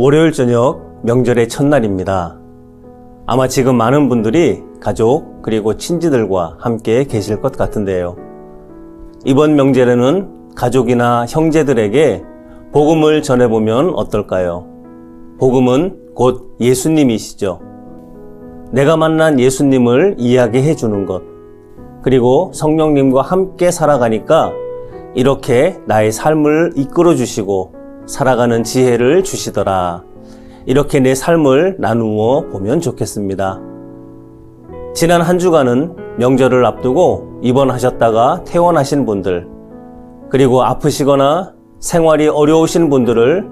월요일 저녁 명절의 첫날입니다. 아마 지금 많은 분들이 가족 그리고 친지들과 함께 계실 것 같은데요. 이번 명절에는 가족이나 형제들에게 복음을 전해보면 어떨까요? 복음은 곧 예수님이시죠. 내가 만난 예수님을 이야기해 주는 것. 그리고 성령님과 함께 살아가니까 이렇게 나의 삶을 이끌어 주시고 살아가는 지혜를 주시더라. 이렇게 내 삶을 나누어 보면 좋겠습니다. 지난 한 주간은 명절을 앞두고 입원하셨다가 퇴원하신 분들, 그리고 아프시거나 생활이 어려우신 분들을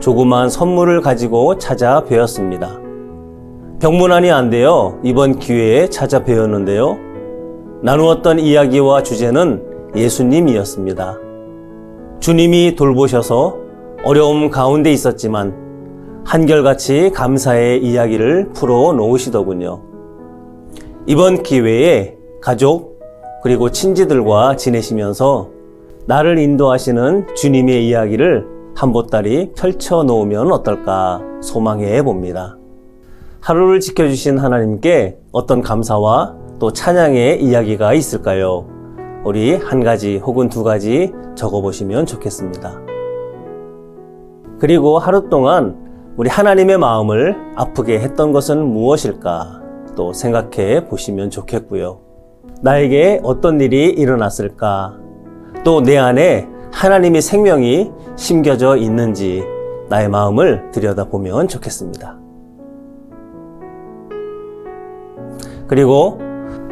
조그만 선물을 가지고 찾아 뵈었습니다. 병문안이 안 되어 이번 기회에 찾아 뵈었는데요. 나누었던 이야기와 주제는 예수님이었습니다. 주님이 돌보셔서 어려움 가운데 있었지만 한결같이 감사의 이야기를 풀어 놓으시더군요. 이번 기회에 가족 그리고 친지들과 지내시면서 나를 인도하시는 주님의 이야기를 한 보따리 펼쳐 놓으면 어떨까 소망해 봅니다. 하루를 지켜주신 하나님께 어떤 감사와 또 찬양의 이야기가 있을까요? 우리 한 가지 혹은 두 가지 적어보시면 좋겠습니다. 그리고 하루 동안 우리 하나님의 마음을 아프게 했던 것은 무엇일까 또 생각해 보시면 좋겠고요. 나에게 어떤 일이 일어났을까? 또 내 안에 하나님의 생명이 심겨져 있는지 나의 마음을 들여다보면 좋겠습니다. 그리고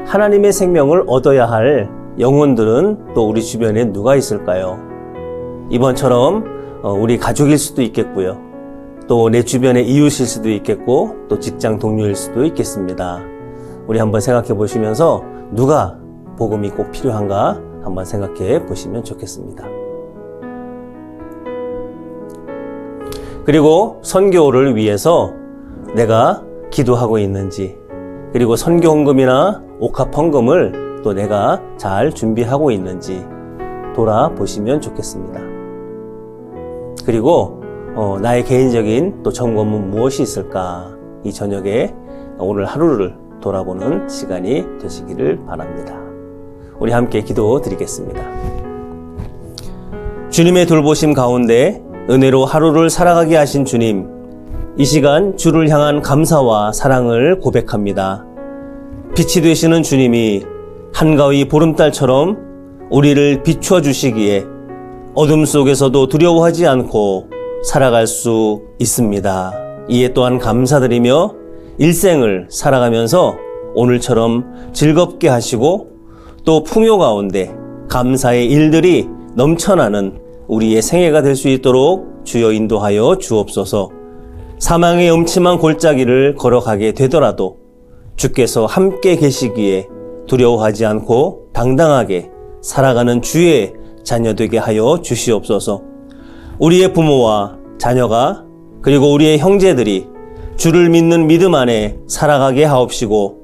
하나님의 생명을 얻어야 할 영혼들은 또 우리 주변에 누가 있을까요? 이번처럼 어, 우리 가족일 수도 있겠고요. 또 내 주변의 이웃일 수도 있겠고 또 직장 동료일 수도 있겠습니다. 우리 한번 생각해 보시면서 누가 복음이 꼭 필요한가 한번 생각해 보시면 좋겠습니다. 그리고 선교를 위해서 내가 기도하고 있는지 그리고 선교 헌금이나 옥합 헌금을 또 내가 잘 준비하고 있는지 돌아보시면 좋겠습니다. 그리고 어, 나의 개인적인 또 점검은 무엇이 있을까? 이 저녁에 오늘 하루를 돌아보는 시간이 되시기를 바랍니다. 우리 함께 기도 드리겠습니다. 주님의 돌보심 가운데 은혜로 하루를 살아가게 하신 주님, 이 시간 주를 향한 감사와 사랑을 고백합니다. 빛이 되시는 주님이 한가위 보름달처럼 우리를 비추어 주시기에 어둠 속에서도 두려워하지 않고 살아갈 수 있습니다. 이에 또한 감사드리며 일생을 살아가면서 오늘처럼 즐겁게 하시고 또 풍요 가운데 감사의 일들이 넘쳐나는 우리의 생애가 될 수 있도록 주여 인도하여 주옵소서 사망의 음침한 골짜기를 걸어가게 되더라도 주께서 함께 계시기에 두려워하지 않고 당당하게 살아가는 주의 자녀 되게 하여 주시옵소서. 우리의 부모와 자녀가 그리고 우리의 형제들이 주를 믿는 믿음 안에 살아가게 하옵시고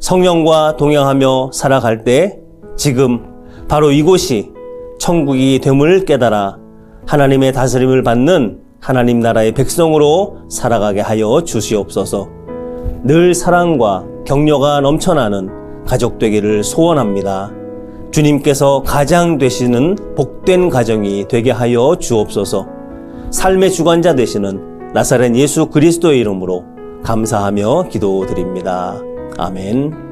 성령과 동행하며 살아갈 때 지금 바로 이곳이 천국이 됨을 깨달아 하나님의 다스림을 받는 하나님 나라의 백성으로 살아가게 하여 주시옵소서. 늘 사랑과 격려가 넘쳐나는 가족 되기를 소원합니다. 주님께서 가장 되시는 복된 가정이 되게 하여 주옵소서. 삶의 주관자 되시는 나사렛 예수 그리스도의 이름으로 감사하며 기도드립니다. 아멘.